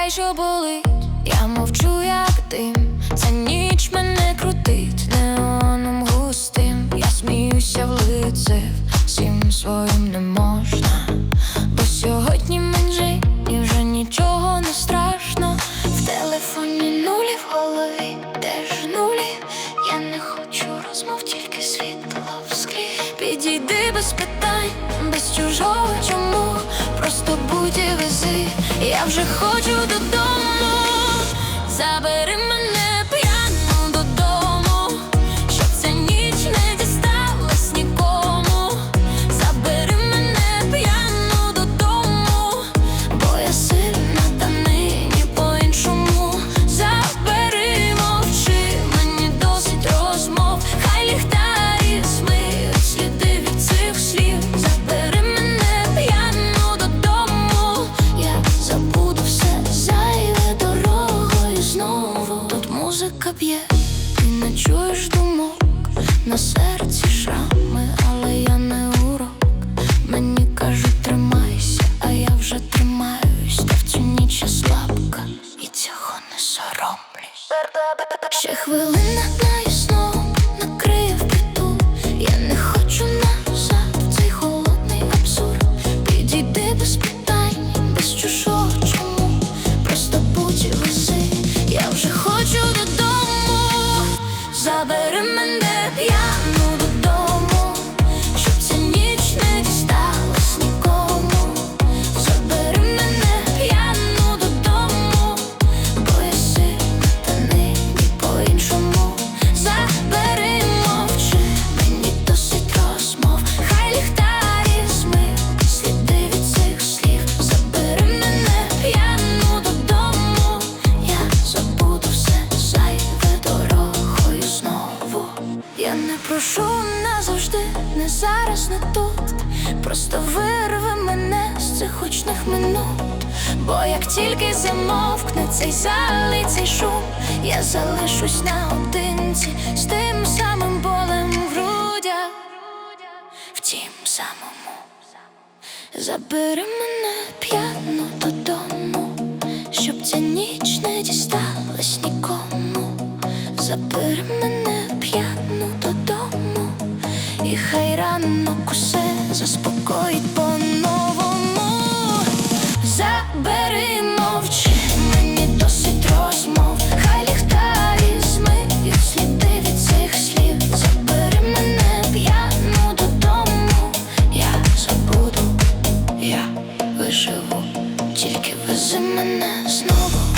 питай, що болить, я мовчу, як дим. Ця ніч мене крутить неоном густим. Я сміюся в лице, всім своїм не можна. Бо сьогодні менше і вже нічого не страшно. В телефоні нулі в голові, теж нулі. Я не хочу розмов, тільки світло в склі. Підійди без питань, без чужого чому. Просто будь і вези, я вже хочу не чуєш думок. На серці шрами, але я не урок. Мені кажуть, тримайся, а я вже тримаюсь. В цю ніч слабка і цього не соромлюсь. Ще хвилина Не прошу назавжди, не зараз, не тут. Просто вирви мене з цих очних минут. Бо як тільки замовкне цей залицей шум, я залишусь наодинці з тим самим болем в грудях, в тім самому забери мене п'яно додому, щоб ця ніч не дістала. хай ранок усе заспокоїть по-новому. Забери мовчи, мені досить розмов, хай ліхтарі змиють від цих слів. Забери мене п'яну додому. Я забуду, я виживу, тільки вези мене знову.